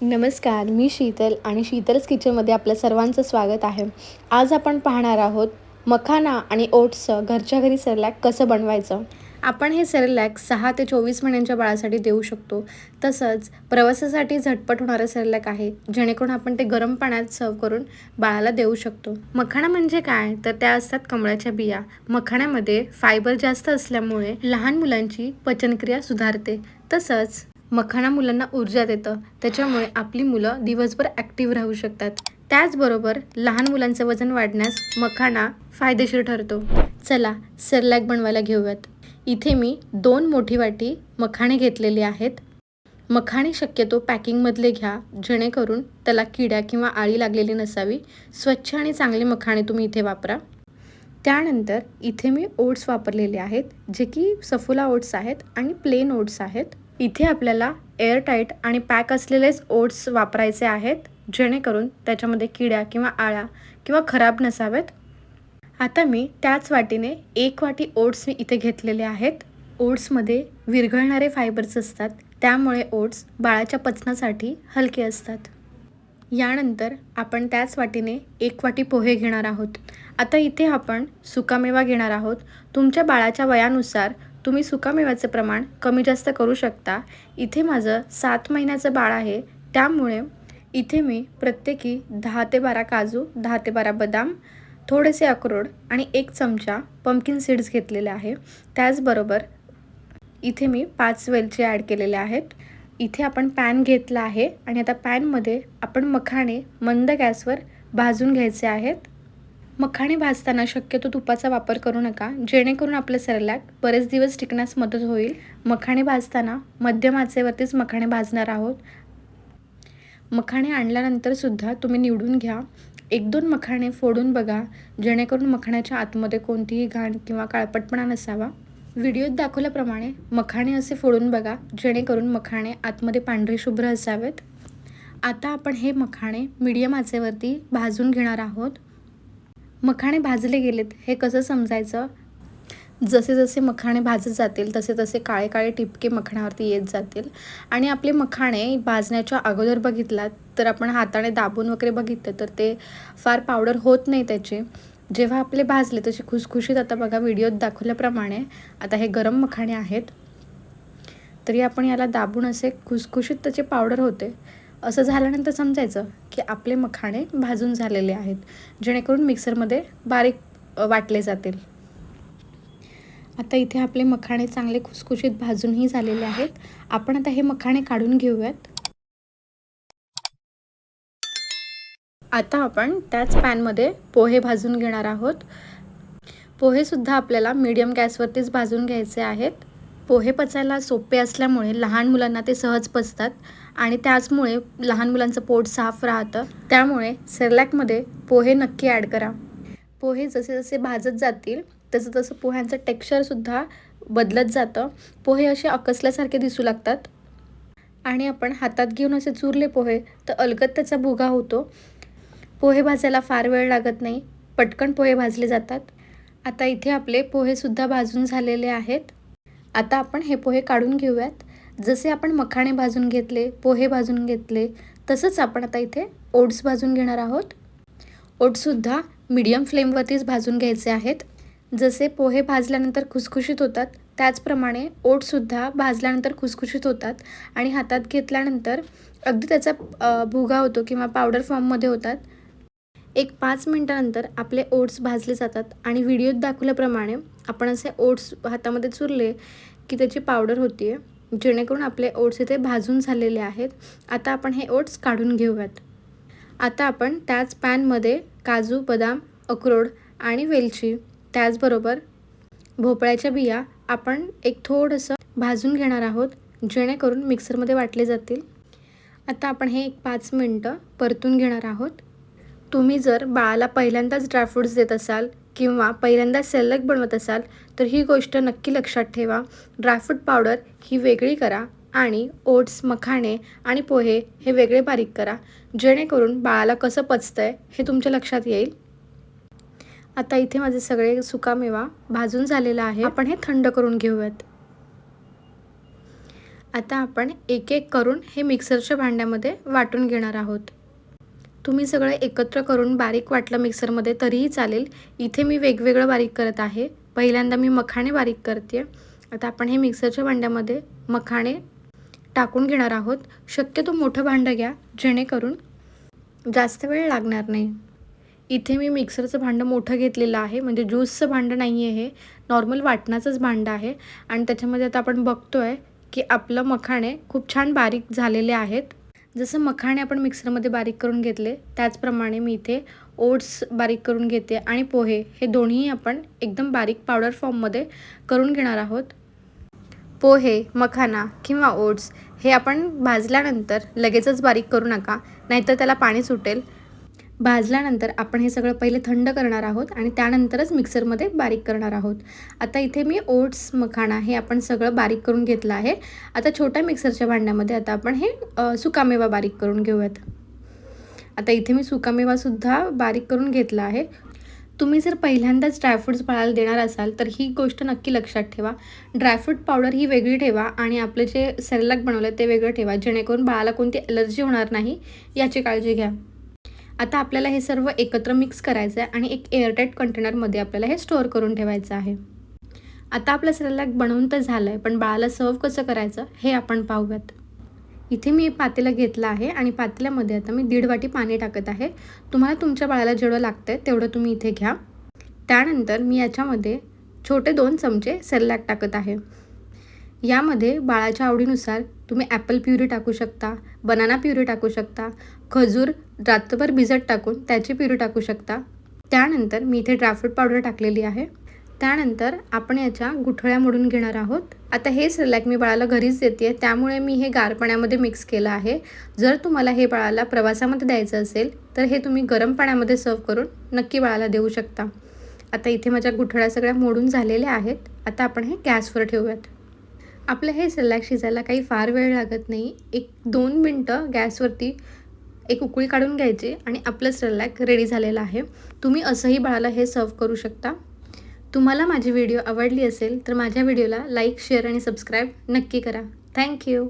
नमस्कार मी शीतल आणि शीतल्स किचनमध्ये आपल्या सर्वांचं स्वागत आहे. आज आपण पाहणार आहोत मखाना आणि ओट्सचं घरच्या घरी सरलॅक कसं बनवायचं? आपण हे सरलॅक सहा ते चोवीस महिन्यांच्या बाळासाठी देऊ शकतो. तसंच प्रवासासाठी झटपट होणारं सरलॅक आहे जेणेकरून आपण ते गरम पाण्यात सर्व करून बाळाला देऊ शकतो. मखाणा म्हणजे काय? तर त्या असतात कमळाच्या बिया. मखाण्यामध्ये फायबर जास्त असल्यामुळे लहान मुलांची पचनक्रिया सुधारते. तसंच मखाणा मुलांना ऊर्जा देतं त्याच्यामुळे आपली मुलं दिवसभर ॲक्टिव्ह राहू शकतात. त्याचबरोबर लहान मुलांचं वजन वाढण्यास मखाणा फायदेशीर ठरतो. चला सरलॅग बनवायला घेऊयात. इथे मी दोन मोठी वाटी मखाणे घेतलेले आहेत. मखाणे शक्यतो पॅकिंगमधले घ्या जेणेकरून त्याला किड्या किंवा आळी लागलेली नसावी. स्वच्छ आणि चांगले मखाणे तुम्ही इथे वापरा. त्यानंतर इथे मी ओट्स वापरलेले आहेत जे की सफुला ओट्स आहेत आणि प्लेन ओट्स आहेत. इथे आपल्याला एअरटाईट आणि पॅक असलेलेच ओट्स वापरायचे आहेत जेणेकरून त्याच्यामध्ये किड्या किंवा आळ्या किंवा खराब नसावेत. आता मी त्याच वाटीने एक वाटी ओट्स मी इथे घेतलेले आहेत. ओट्समध्ये विरघळणारे फायबर्स असतात त्यामुळे ओट्स बाळाच्या पचनासाठी हलके असतात. यानंतर आपण त्याच वाटीने एक वाटी पोहे घेणार आहोत. आता इथे आपण सुकामेवा घेणार आहोत. तुमच्या बाळाच्या वयानुसार तुम्ही सुकामेव्याचे प्रमाण कमी जास्त करू शकता. इथे माझं सात महिन्याचं बाळ आहे. त्यामुळे इथे मी प्रत्येकी दहा ते बारा काजू दहा ते बारा बदाम थोडेसे अक्रोड आणि एक चमचा पंपकिन सीड्स घेतलेले आहे. त्याचबरोबर इथे मी पाच वेलचे ॲड केलेले आहेत. इथे आपण पॅन घेतला आहे आणि आता पॅनमध्ये आपण मखाणे मंद गॅसवर भाजून घ्यायचे आहेत. मखाणे भाजताना शक्यतो तुपाचा वापर करू नका. जेणेकरून आपलं सरलॅक बरेच दिवस टिकण्यास मदत होईल. मखाणे भाजताना मध्यम आचेवरतीच मखाणे भाजणार आहोत. मखाणे आणल्यानंतरसुद्धा तुम्ही निवडून घ्या. एक दोन मखाणे फोडून बघा. जेणेकरून मखाण्याच्या आतमध्ये कोणतीही घाण किंवा काळपटपणा नसावा. व्हिडिओत दाखवल्याप्रमाणे मखाणे असे फोडून बघा. जेणेकरून मखाणे आतमध्ये पांढरे शुभ्र असावेत. आता आपण हे मखाणे मीडियम आचेवरती भाजून घेणार आहोत. मखाणे भाजले गेलेत हे कसं समजायचं? जसे जसे मखाणे भाजत जातील तसे तसे काळे काळे टिपके मखाण्यावरती येत जातील. आणि आपले मखाणे भाजण्याच्या अगोदर बघितलात तर आपण हाताने दाबून वगैरे बघितलं तर ते फार पावडर होत नाही त्याचे. जेव्हा आपले भाजले तसे खुसखुशीत आता बघा व्हिडिओत दाखवल्याप्रमाणे आता हे गरम मखाणे आहेत तरी आपण याला दाबून असे खुसखुशीत त्याचे पावडर होते. असं झाल्यानंतर समजायचं की आपले मखाणे भाजून झालेले आहेत जेणेकरून मिक्सरमध्ये बारीक वाटले जातील. आता इथे आपले मखाणे चांगले खुसखुशीत भाजूनही झालेले आहेत. आपण आता हे मखाणे काढून घेऊयात. आता आपण त्याच पॅनमध्ये पोहे भाजून घेणार आहोत. पोहेसुद्धा आपल्याला मीडियम गॅसवरतीच भाजून घ्यायचे आहेत. पोहे पचायला सोपे असल्यामुळे लहान मुलांना ते सहज पचतात. आणि त्याचमुळे लहान मुलांचं पोट साफ राहतं. त्यामुळे सेरलॅकमध्ये पोहे नक्की ॲड करा. पोहे जसे जसे भाजत जातील तसं तसं पोह्यांचं टेक्स्चरसुद्धा बदलत जातं. पोहे असे अकसल्यासारखे दिसू लागतात. आणि आपण हातात घेऊन असे चुरले पोहे तर अलगत त्याचा भुगा होतो. पोहे भाजायला फार वेळ लागत नाही पटकन पोहे भाजले जातात. आता इथे आपले पोहेसुद्धा भाजून झालेले आहेत. आता आपण हे पोहे काढून घेऊयात. जसे आपण मखाणे भाजून घेतले पोहे भाजून घेतले तसंच आपण आता इथे ओट्स भाजून घेणार आहोत. ओट्ससुद्धा मीडियम फ्लेमवरतीच भाजून घ्यायचे आहेत. जसे पोहे भाजल्यानंतर खुसखुशीत होतात त्याचप्रमाणे ओटसुद्धा भाजल्यानंतर खुसखुशीत होतात आणि हातात घेतल्यानंतर अगदी त्याचा भुगा होतो किंवा पावडर फॉर्ममध्ये होतात. एक पाच मिनटानंतर आपले ओट्स भाजले जातात आणि व्हिडिओत दाखवल्याप्रमाणे आपण असे ओट्स हातामध्ये चुरले की त्याची पावडर होती आहे जेणेकरून आपले ओट्स इथे भाजून झालेले आहेत. आता आपण हे ओट्स काढून घेऊयात. आता आपण त्याच पॅनमध्ये काजू बदाम अक्रोड आणि वेलची त्याचबरोबर भोपळ्याच्या बिया आपण एक थोडंसं भाजून घेणार आहोत जेणेकरून मिक्सरमध्ये वाटले जातील. आता आपण हे एक पाच मिनटं परतून घेणार आहोत. तुम्ही जर बाळाला पहिल्यांदाच ड्रायफ्रूट्स देत असाल किंवा पहिल्यांदा सलग बनवत असाल तर ही गोष्ट नक्की लक्षात ठेवा. ड्रायफ्रूट पावडर ही वेगळी करा आणि ओट्स मखाणे आणि पोहे हे वेगळे बारीक करा. जेणेकरून बाळाला कसं पचतं आहे हे तुमच्या लक्षात येईल. आता इथे माझे सगळे सुकामेवा भाजून झालेला आहे. आपण हे थंड करून घेऊयात. आता आपण एक एक करून हे मिक्सरच्या भांड्यामध्ये वाटून घेणार आहोत. तुम्ही सगळं एकत्र करून बारीक वाटलं मिक्सरमध्ये तरीही चालेल. इथे मी वेगवेगळं बारीक करत आहे. पहिल्यांदा मी मखाणे बारीक करते. आता आपण हे मिक्सरच्या भांड्यामध्ये मखाणे टाकून घेणार आहोत. शक्यतो मोठं भांडं घ्या जेणेकरून जास्त वेळ लागणार नाही. इथे मी मिक्सरचं भांडं मोठं घेतलेलं आहे. म्हणजे ज्यूसचं भांडं नाही आहे हे. नॉर्मल वाटणाचंच भांडं आहे. आणि त्याच्यामध्ये आता आपण बघतो आहे की आपलं मखाणे खूप छान बारीक झालेले आहेत. जसं मखाणे आपण मिक्सरमध्ये बारीक करून घेतले त्याचप्रमाणे मी इथे ओट्स बारीक करून घेते आणि पोहे हे दोन्ही आपण एकदम बारीक पावडर फॉर्ममध्ये करून घेणार आहोत. पोहे मखाना किंवा ओट्स हे आपण भाजल्यानंतर लगेचच बारीक करू नका नाहीतर त्याला पाणी सुटेल. भाजल्यानंतर आपण हे सगळं पहिले थंड करणार आहोत आणि त्यानंतरच मिक्सरमध्ये बारीक करणार आहोत. आता इथे मी ओट्स मखाणा हे आपण सगळं बारीक करून घेतलं आहे. आता छोट्या मिक्सरच्या भांड्यामध्ये आता आपण हे सुकामेवा बारीक करून घेऊयात. आता इथे मी सुकामेवासुद्धा बारीक करून घेतला आहे. तुम्ही जर पहिल्यांदाच ड्रायफ्रूट्स बाळाला देणार असाल तर ही गोष्ट नक्की लक्षात ठेवा. ड्रायफ्रूट पावडर ही वेगळी ठेवा आणि आपलं जे सेरलॅक बनवलं ते वेगळं ठेवा जेणेकरून बाळाला कोणती ॲलर्जी होणार नाही याची काळजी घ्या. आता आपल्याला हे सर्व एकत्र मिक्स करायचं आहे आणि एक एअरटाईट कंटेनरमध्ये आपल्याला हे स्टोअर करून ठेवायचं आहे. आता आपलं सेरलॅक बनवून तर झालं आहे पण बाळाला सर्व कसं करायचं हे आपण पाहूयात. इथे मी पातेलं घेतलं आहे आणि पातेल्यामध्ये आता मी दीड वाटी पाणी टाकत आहे. तुम्हाला तुमच्या बाळाला जेवढं लागतं आहे तेवढं तुम्ही इथे घ्या. त्यानंतर मी याच्यामध्ये छोटे दोन चमचे सेरलॅक टाकत आहे. यामध्ये बाळाच्या आवडीनुसार तुम्ही ॲपल प्युरी टाकू शकता बनाना प्युरी टाकू शकता खजूर रात्रभर भिजत टाकून त्याची प्युरी टाकू शकता. त्यानंतर मी इथे ड्रायफ्रूट पावडर टाकलेली आहे. त्यानंतर आपण याच्या गुठळ्या मोडून घेणार आहोत. आता हे सेरलॅक मी बाळाला घरीच देते त्यामुळे मी हे गार पाण्यामध्ये मिक्स केलं आहे. जर तुम्हाला हे बाळाला प्रवासामध्ये द्यायचं असेल तर हे तुम्ही गरम पाण्यामध्ये सर्व करून नक्की बाळाला देऊ शकता. आता इथे माझ्या गुठळ्या सगळ्या मोडून झालेल्या आहेत. आता आपण हे गॅसवर ठेवूयात. आपलं हे सेरलॅक शिजायला काही फार वेळ लागत नाही. एक दोन मिनटं गॅसवरती एक उकळी काढून घ्यायची आणि आपलं सरलॅक रेडी झालेलं आहे. तुम्ही असंही बाळाला हे सर्व करू शकता. तुम्हाला माझी व्हिडिओ आवडली असेल तर माझ्या व्हिडिओला लाईक शेअर आणि सबस्क्राईब नक्की करा. थँक्यू